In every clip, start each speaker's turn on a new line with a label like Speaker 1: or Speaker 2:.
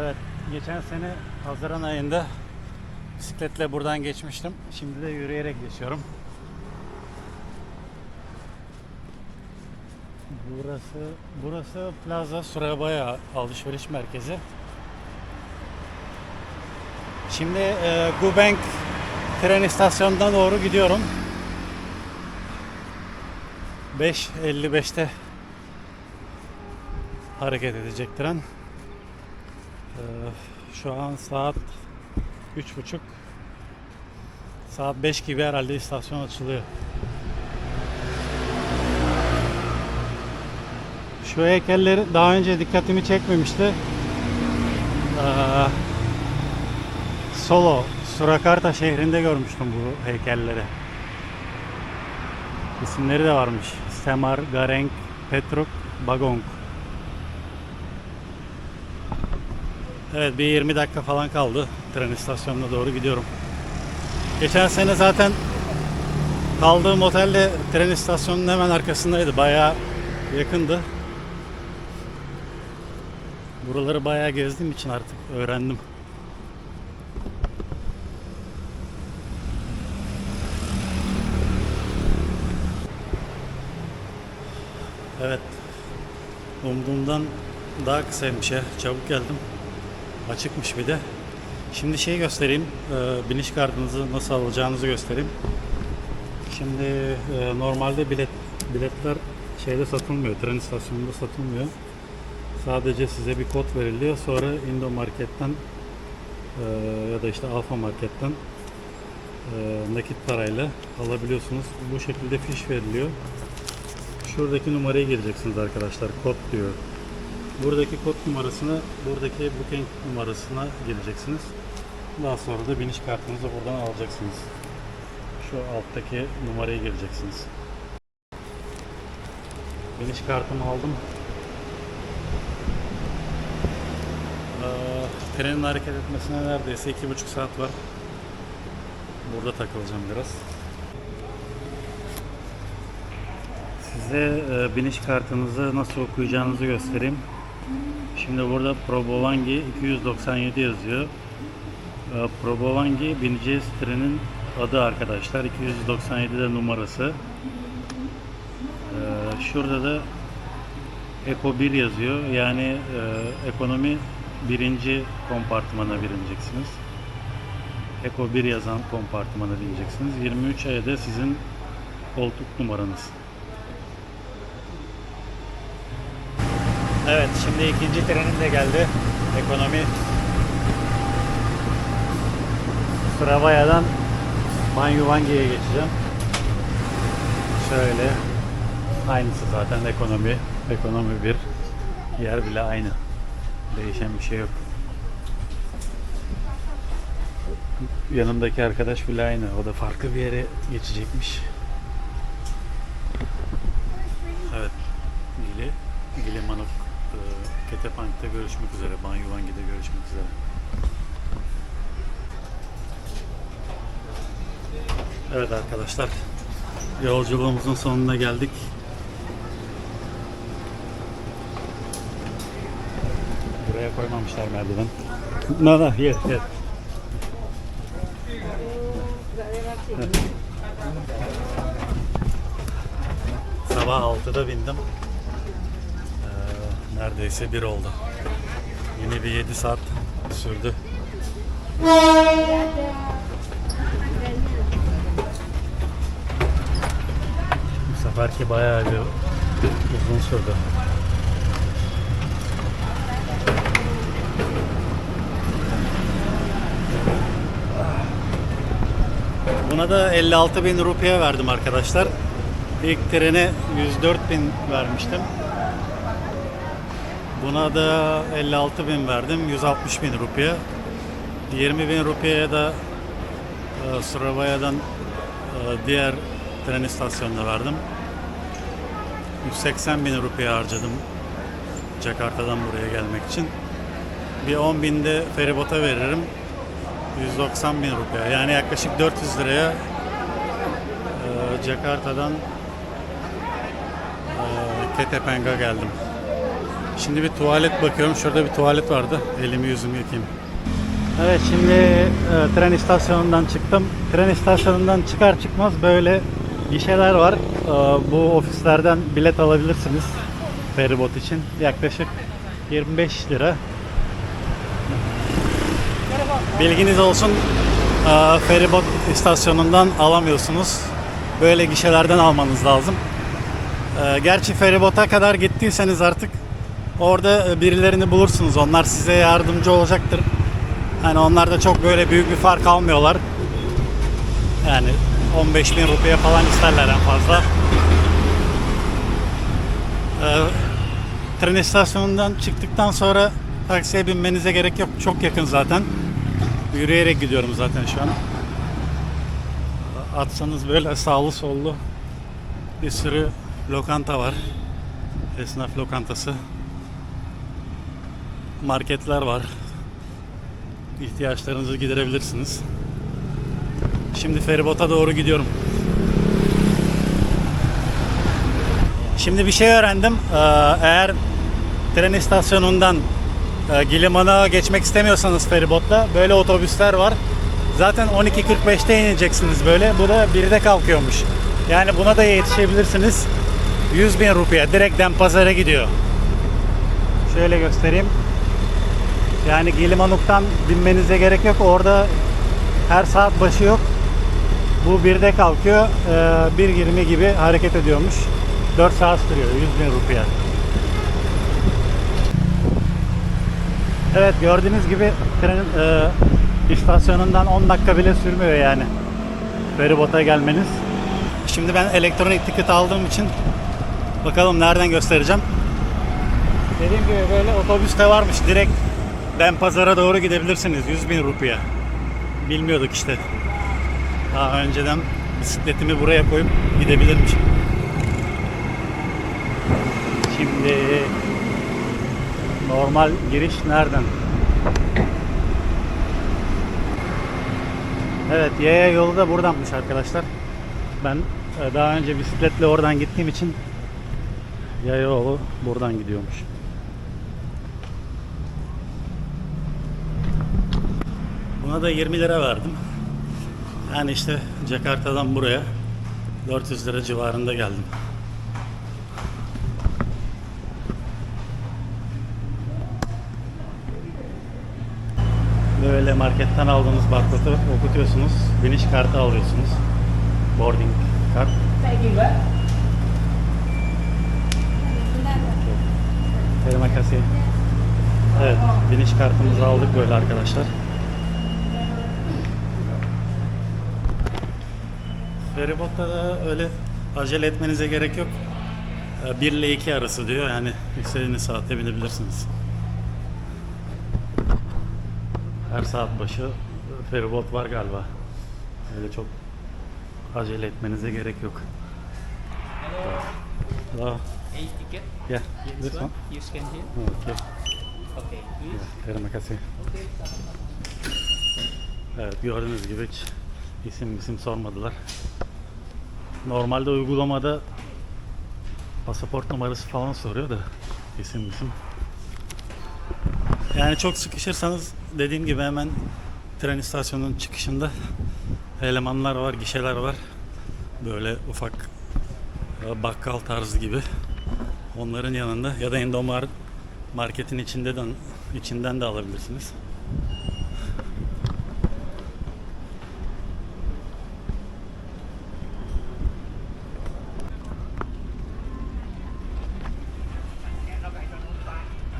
Speaker 1: Evet, geçen sene Haziran ayında bisikletle buradan geçmiştim. Şimdi de yürüyerek geçiyorum. Burası burası Plaza Surabaya alışveriş merkezi. Şimdi e, Gubank tren istasyonuna doğru gidiyorum. 5.55'te hareket edecek tren. Ee, şu an saat üç buçuk. Saat 5 gibi herhalde istasyon açılıyor. Şu heykelleri daha önce dikkatimi çekmemişti. Ee, Solo, Surakarta şehrinde görmüştüm bu heykelleri. İsimleri de varmış. Semar, Garenk, Petruk, Bagong. Evet bir 20 dakika falan kaldı. Tren istasyonuna doğru gidiyorum. Geçen sene zaten kaldığım otel de tren istasyonunun hemen arkasındaydı. Bayağı yakındı. Buraları bayağı gezdiğim için artık öğrendim. Evet. Umduğumdan daha kısaymış ya. Çabuk geldim. Açıkmış bir de. Şimdi şey göstereyim. e, biniş kartınızı nasıl alacağınızı göstereyim. Şimdi e, normalde bilet biletler şeyde satılmıyor. Tren istasyonunda satılmıyor. Sadece size bir kod veriliyor. Sonra Indo Market'ten e, ya da işte Alfa Market'ten e, nakit parayla alabiliyorsunuz. Bu şekilde fiş veriliyor. Şuradaki numaraya gireceksiniz arkadaşlar. Kod diyor. Buradaki kod numarasını, buradaki booking numarasına gireceksiniz. Daha sonra da biniş kartınızı buradan alacaksınız. Şu alttaki numaraya gireceksiniz. Biniş kartımı aldım. Ee, trenin hareket etmesine neredeyse iki buçuk saat var. Burada takılacağım biraz. Size e, biniş kartınızı nasıl okuyacağınızı göstereyim. Şimdi burada Probovangi 297 yazıyor. E, Probovangi bineceğiz trenin adı arkadaşlar. 297 de numarası. E, Şurada da Eko 1 yazıyor. Yani e, ekonomi birinci kompartmana bineceksiniz. Eko 1 yazan kompartmana bineceksiniz. 23 ayda sizin koltuk numaranız. Evet, şimdi ikinci trenim de geldi. Ekonomi. Surabaya'dan Banyuvangi'ye geçeceğim. Şöyle. Aynısı zaten ekonomi. Ekonomi bir. Yer bile aynı. Değişen bir şey yok. Yanımdaki arkadaş bile aynı. O da farklı bir yere geçecekmiş. Üzere. Banyuvangi'de görüşmek üzere. Evet arkadaşlar. Yolculuğumuzun sonuna geldik. Buraya koymamışlar merdiven. No, no, here, here. Sabah 6'da bindim. Ee, neredeyse bir oldu. Yine bir 7 saat sürdü. Bu seferki bayağı bir uzun sürdü. Buna da 56 bin rupiye verdim arkadaşlar. İlk trene 104 bin vermiştim. Buna da 56 bin verdim. 160 bin rupiye. 20 bin rupiyeye de e, Surabaya'dan e, diğer tren istasyonuna verdim. 180 bin rupiye harcadım Jakarta'dan buraya gelmek için. Bir 10 bin de feribota veririm. 190 bin rupiye. Yani yaklaşık 400 liraya e, Jakarta'dan e, Ketepeng'a geldim. Şimdi bir tuvalet bakıyorum. Şurada bir tuvalet vardı. Elimi yüzümü yıkayayım. Evet şimdi e, tren istasyonundan çıktım. Tren istasyonundan çıkar çıkmaz böyle gişeler var. E, bu ofislerden bilet alabilirsiniz feribot için. Yaklaşık 25 lira. Bilginiz olsun e, feribot istasyonundan alamıyorsunuz. Böyle gişelerden almanız lazım. E, gerçi feribota kadar gittiyseniz artık orada e, birilerini bulursunuz. Onlar size yardımcı olacaktır. Hani onlar da çok böyle büyük bir fark almıyorlar. Yani 15 bin rupiye falan isterler en fazla. Ee, tren istasyonundan çıktıktan sonra taksiye binmenize gerek yok. Çok yakın zaten. Yürüyerek gidiyorum zaten şu an. Atsanız böyle sağlı sollu bir sürü lokanta var. Esnaf lokantası. Marketler var ihtiyaçlarınızı giderebilirsiniz. Şimdi feribota doğru gidiyorum. Şimdi bir şey öğrendim. Ee, Eğer tren istasyonundan e, Giliman'a geçmek istemiyorsanız feribotla böyle otobüsler var. Zaten 12.45'te ineceksiniz böyle. Bu da 1'de kalkıyormuş. Yani buna da yetişebilirsiniz. 100 bin rupiye. Direkt Denpazar'a gidiyor. Şöyle göstereyim. Yani Gilimanuk'tan binmenize gerek yok. Orada her saat başı yok. Bu birde kalkıyor. Ee, 1.20 gibi hareket ediyormuş. 4 saat sürüyor. 100 bin rupiye. Evet gördüğünüz gibi tren e, istasyonundan 10 dakika bile sürmüyor yani. Feribota gelmeniz. Şimdi ben elektronik ticket aldığım için bakalım nereden göstereceğim. Dediğim gibi böyle otobüste varmış. Direkt ben pazara doğru gidebilirsiniz. 100 bin rupiye. Bilmiyorduk işte. Daha önceden bisikletimi buraya koyup gidebilirmişim. Şimdi normal giriş nereden? Evet yaya yolu da buradanmış arkadaşlar. Ben e, daha önce bisikletle oradan gittiğim için yaya yolu buradan gidiyormuş. Buna da 20 lira verdim. Yani işte Jakarta'dan buraya 400 lira civarında geldim. Böyle marketten aldığınız barkodu okutuyorsunuz. Biniş kartı alıyorsunuz. Boarding kart. Terima kasih. Evet, biniş kartımızı aldık böyle arkadaşlar. Feribotta da öyle acele etmenize gerek yok. 1 ile 2 arası diyor yani istediğiniz saatte binebilirsiniz. Her saat başı feribot var galiba. Öyle çok acele etmenize gerek yok. Hello.
Speaker 2: A ticket.
Speaker 1: Yeah,
Speaker 2: This,
Speaker 1: this
Speaker 2: one. You scan here.
Speaker 1: Okay.
Speaker 2: Okay. Please.
Speaker 1: Terima. Evet gördüğünüz gibi hiç isim isim sormadılar. Normalde uygulamada pasaport numarası falan soruyor da isim isim. Yani çok sıkışırsanız dediğim gibi hemen tren istasyonunun çıkışında elemanlar var, gişeler var. Böyle ufak e, bakkal tarzı gibi. Onların yanında ya da Indomar marketin içinde de içinden de alabilirsiniz.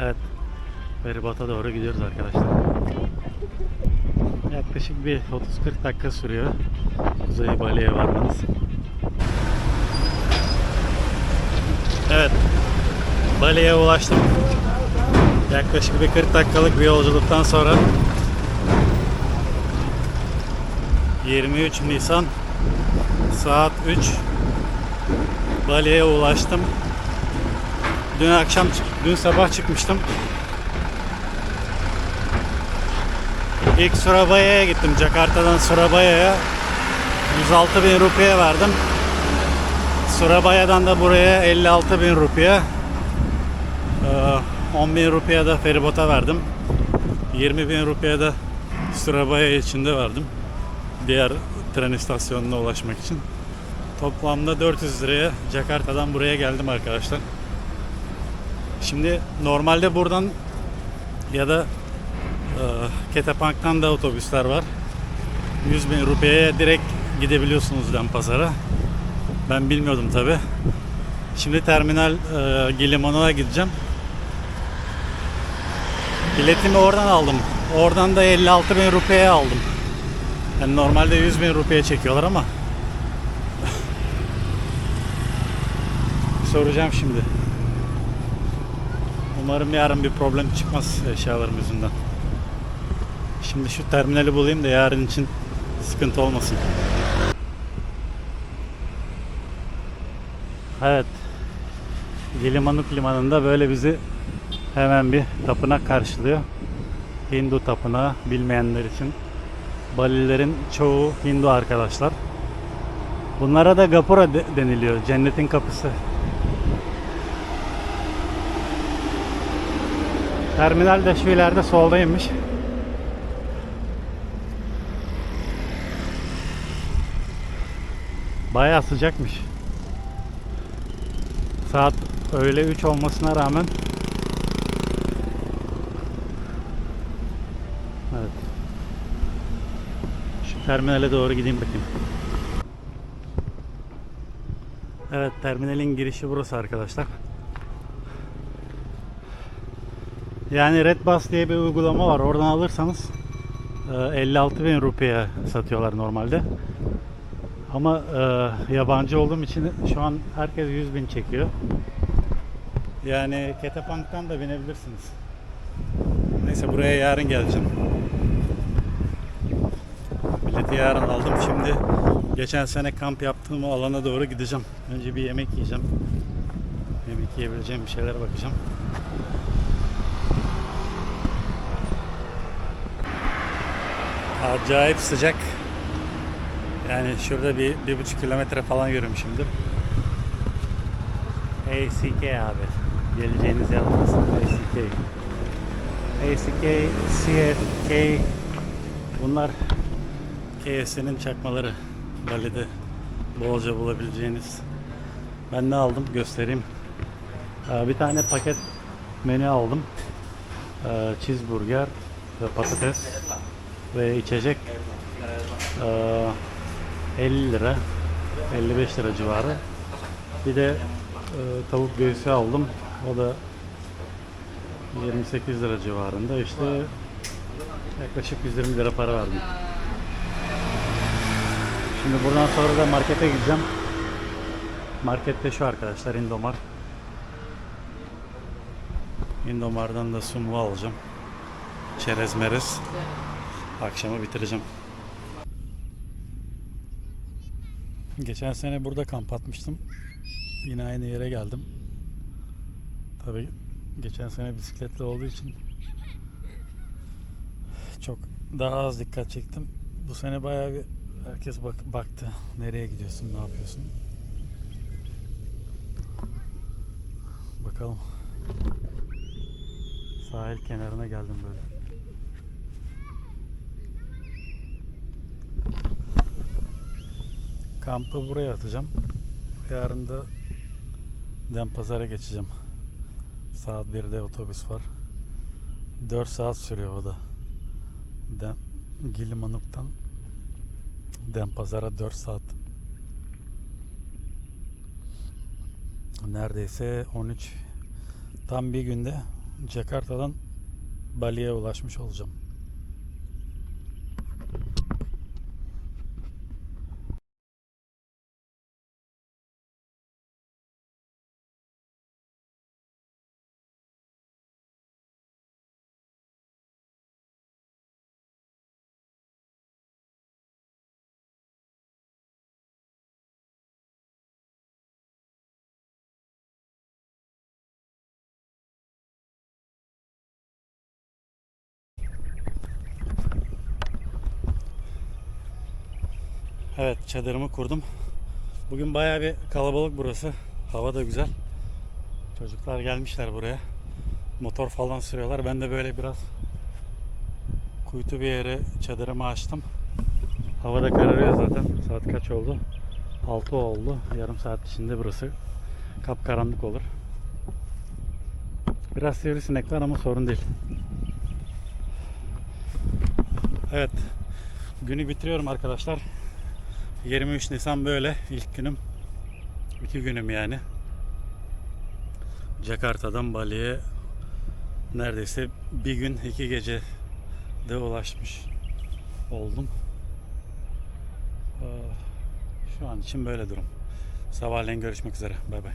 Speaker 1: Evet. Feribota doğru gidiyoruz arkadaşlar. Yaklaşık bir 30-40 dakika sürüyor. Kuzey Bali'ye varmanız. Evet. Bali'ye ulaştım. Yaklaşık bir 40 dakikalık bir yolculuktan sonra 23 Nisan saat 3 Bali'ye ulaştım. Dün akşam, dün sabah çıkmıştım. İlk Surabaya'ya gittim. Jakarta'dan Surabaya'ya 106 bin rupiye verdim. Surabaya'dan da buraya 56 bin rupiye. Ee, 10 bin rupiye de feribota verdim. 20 bin rupiye de Surabaya içinde verdim. Diğer tren istasyonuna ulaşmak için. Toplamda 400 liraya Jakarta'dan buraya geldim arkadaşlar. Şimdi normalde buradan ya da Ketepank'tan da otobüsler var. 100 bin rupiye direkt gidebiliyorsunuz Denpasar'a. Ben bilmiyordum tabi. Şimdi terminal e, Giliman'a gideceğim. Biletimi oradan aldım. Oradan da 56 bin rupiye aldım. Yani normalde 100 bin rupiye çekiyorlar ama soracağım şimdi. Umarım yarın bir problem çıkmaz eşyalarım yüzünden. Şimdi şu terminali bulayım da yarın için sıkıntı olmasın. Evet. Gilimanuk limanında böyle bizi hemen bir tapınak karşılıyor. Hindu tapınağı bilmeyenler için. Balilerin çoğu Hindu arkadaşlar. Bunlara da Gapura de- deniliyor. Cennetin kapısı. Terminal de şu ileride soldaymış. Bayağı sıcakmış. Saat öğle 3 olmasına rağmen Evet. Şu terminale doğru gideyim bakayım. Evet terminalin girişi burası arkadaşlar. Yani Redbus diye bir uygulama var. Oradan alırsanız e, 56 bin rupiye satıyorlar normalde. Ama e, yabancı olduğum için şu an herkes 100 bin çekiyor. Yani Ketepank'tan da binebilirsiniz. Neyse buraya yarın geleceğim. Bileti yarın aldım. Şimdi geçen sene kamp yaptığım alana doğru gideceğim. Önce bir yemek yiyeceğim. Yemek yiyebileceğim bir şeylere bakacağım. Acayip sıcak. Yani şurada bir, bir buçuk kilometre falan yürümüşümdür. ACK abi. Geleceğiniz burası. ACK. ACK, CFK bunlar KFC'nin çakmaları. Bali'de bolca bulabileceğiniz. Ben ne aldım göstereyim. Ee, Bir tane paket menü aldım. Ee, Cheeseburger patates ve içecek ee, 50 lira 55 lira civarı. Bir de e, tavuk göğsü aldım. O da 28 lira civarında. İşte yaklaşık 120 lira para verdim. Şimdi buradan sonra da markete gideceğim. Markette şu arkadaşlar Indomar. Indomar'dan da sumu alacağım. Çerez merez. Akşamı bitireceğim. Geçen sene burada kamp atmıştım. Yine aynı yere geldim. Tabii geçen sene bisikletle olduğu için çok daha az dikkat çektim. Bu sene bayağı bir herkes bak baktı. Nereye gidiyorsun, ne yapıyorsun? Bakalım. Sahil kenarına geldim böyle. Kampı buraya atacağım. Yarın da Denpazar'a geçeceğim. Saat 1'de otobüs var. 4 saat sürüyor o da. Den, Gilimanuk'tan Denpazar'a 4 saat. Neredeyse 13 tam bir günde Jakarta'dan Bali'ye ulaşmış olacağım. Evet çadırımı kurdum. Bugün bayağı bir kalabalık burası. Hava da güzel. Çocuklar gelmişler buraya. motor falan sürüyorlar. Ben de böyle biraz kuytu bir yere çadırımı açtım. Havada kararıyor zaten. Saat kaç oldu? 6 oldu. Yarım saat içinde burası kapkaranlık olur. Biraz sivrisinek var ama sorun değil. Evet. Günü bitiriyorum arkadaşlar. 23 Nisan böyle ilk günüm. İki günüm yani. Jakarta'dan Bali'ye neredeyse bir gün iki gece de ulaşmış oldum. Ee, Şu an için böyle durum. Sabahleyin görüşmek üzere. Bay bay.